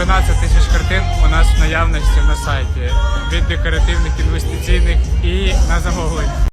12 тисяч картин у нас в наявності на сайті від декоративних інвестиційних і на замовлення.